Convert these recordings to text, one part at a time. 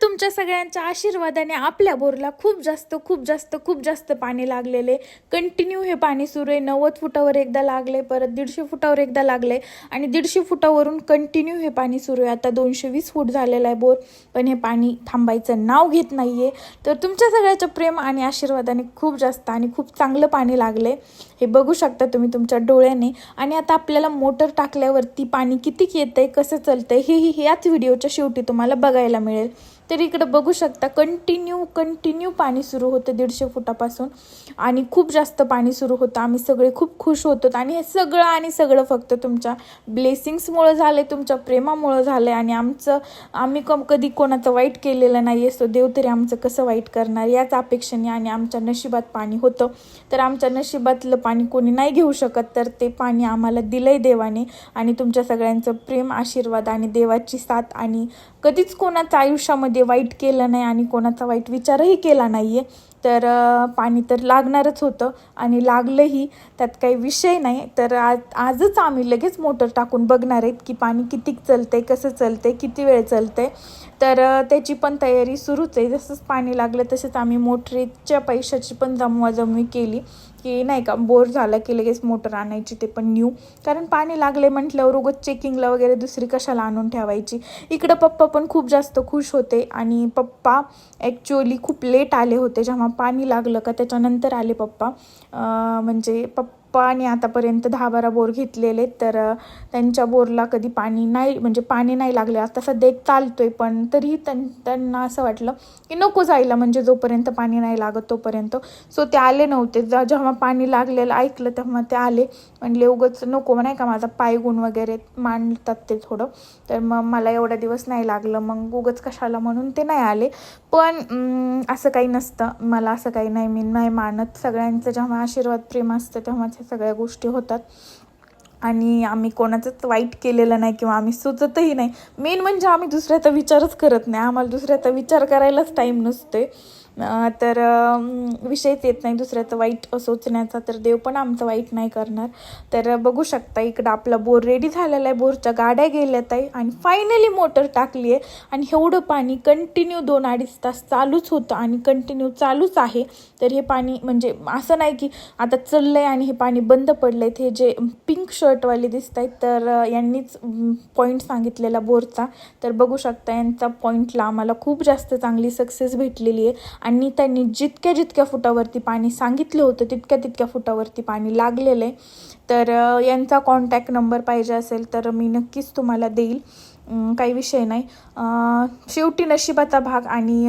तुमच्या सगळ्यांच्या आशीर्वादाने आपल्या बोरला खूप जास्त खूप जास्त खूप जास्त पाणी लागलेले. कंटिन्यू हे पाणी सुरू आहे. नव्वद फुटावर एकदा लागले परत दीडशे फुटावर एकदा लागले आणि दीडशे फुटावरून कंटिन्यू हे पाणी सुरू आहे. आता दोनशे वीस फूट झालेलं आहे बोर पण हे पाणी थांबायचं नाव घेत नाही आहे तर तुमच्या सगळ्याच्या प्रेम आणि आशीर्वादाने खूप जास्त आणि खूप चांगलं पाणी लागले. हे बघू शकता तुम्ही तुमच्या डोळ्याने. आणि आता आपल्याला मोटर टाकल्यावरती पाणी किती येतंय कसं चालतं आहे हेही याच व्हिडिओच्या शेवटी तुम्हाला बघायला मिळेल. तर इकडं बघू शकता कंटिन्यू कंटिन्यू पाणी सुरू होतं दीडशे फुटापासून. आणि खूप जास्त पाणी सुरू होतं. आम्ही सगळे खूप खुश होतो. आणि हे सगळं आणि सगळं फक्त तुमच्या ब्लेसिंग्समुळं झालं तुमच्या प्रेमामुळं झालं आणि आमचं आम्ही कम कधी कोणाचं वाईट केलेलं नाही असतो देव तरी आमचं कसं वाईट करणार याच अपेक्षेने आणि आमच्या नशिबात पाणी होतं. तर आमच्या नशिबातलं पाणी कोणी नाही घेऊ शकत तर ते पाणी आम्हाला दिलंय देवाने. आणि तुमच्या सगळ्यांचं प्रेम आशीर्वाद आणि देवाची साथ. आणि कधीच कोणाचं आयुष्यामध्ये वाईट केलं नाही आणि कोणाचा वाईट विचारही केला नाही आहे तर पाणी तर लागणारच होतं आणि लागलंही त्यात काही विषय नाही. तर आज आजच आम्ही लगेच मोटर टाकून बघणार आहेत की पाणी किती चलते कसं चलते किती वेळ चलते तर त्याची पण तयारी सुरूच आहे. जसंच पाणी लागलं तसंच आम्ही मोटरीच्या पैशाची पण जमवाजमवी केली की नाही का बोर झाला की लगेच मोटर आणायची ते पण न्यू कारण पाणी लागले म्हटल्यावर उगत चेकिंगला वगैरे दुसरी कशाला आणून ठेवायची. इकडं पप्पा पण खूप जास्त खुश होते आणि पप्पा ॲक्च्युअली खूप लेट आले होते जेव्हा पाणी लागलं का त्याच्यानंतर आले पप्पा. म्हणजे म्हणजे पप्पाने आतापर्यंत दहा बारा बोर घेतलेले तर त्यांच्या बोरला कधी पाणी नाही म्हणजे पाणी नाही लागले. आता सध्या एक चालतो आहे पण तरीही त्यां त्यांना असं वाटलं की नको जायला म्हणजे जोपर्यंत पाणी नाही लागत तोपर्यंत. सो ते आले नव्हते. ज- जेव्हा पाणी लागलेलं ऐकलं तेव्हा ते आले. म्हणले उगच नको नाही का माझा पाय गुण वगैरे मांडतात ते थोडं. तर मग मला एवढा दिवस नाही लागलं. मग उगच कशाला म्हणून ते नाही आले. पण असं काही नसतं. मला असं काही नाही मी नाही मानत. सगळ्यांचं जेव्हा आशीर्वाद प्रेम असतं तेव्हाच ह्या सगळ्या गोष्टी होतात. आणि आम्ही कोणाचंच वाईट केलेलं नाही किंवा आम्ही सुचतही नाही. मेन म्हणजे आम्ही दुसऱ्याचा विचारच करत नाही. आम्हाला दुसऱ्याचा विचार करायलाच टाईम नसते तर विषयच येत नाही. दुसऱ्याचं वाईट सोचण्याचा तर देव पण आमचं वाईट नाही करणार. तर बघू शकता इकडं आपला बोर रेडी झालेला आहे. बोरच्या गाड्या गेल्यात आहे आणि फायनली मोटर टाकली आहे आणि एवढं पाणी कंटिन्यू दोन अडीच तास चालूच होतं आणि कंटिन्यू चालूच आहे. तर हे पाणी म्हणजे असं नाही की आता चललं आहे आणि हे पाणी बंद पडलं आहे हे जे पिंक शर्टवाले दिसत आहेत तर यांनीच पॉईंट सांगितलेला बोरचा. तर बघू शकता यांचा पॉईंटला आम्हाला खूप जास्त चांगली सक्सेस भेटलेली आहे. आणि त्यांनी जितक्या जितक्या फुटावरती पाणी सांगितलं होतं तितक्या तितक्या फुटावरती पाणी लागलेलं आहे. तर यांचा कॉन्टॅक्ट नंबर पाहिजे असेल तर मी नक्कीच तुम्हाला देईल. काही विषय नाही. शेवटी नशिबाचा भाग आणि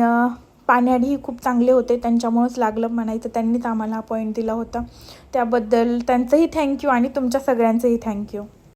अं, खूप चांगले होते त्यांच्यामुळंच लागलं म्हणायचं. त्यांनीच आम्हाला हा पॉईंट दिला होता. त्याबद्दल त्यांचंही थँक्यू आणि तुमच्या सगळ्यांचंही थँक्यू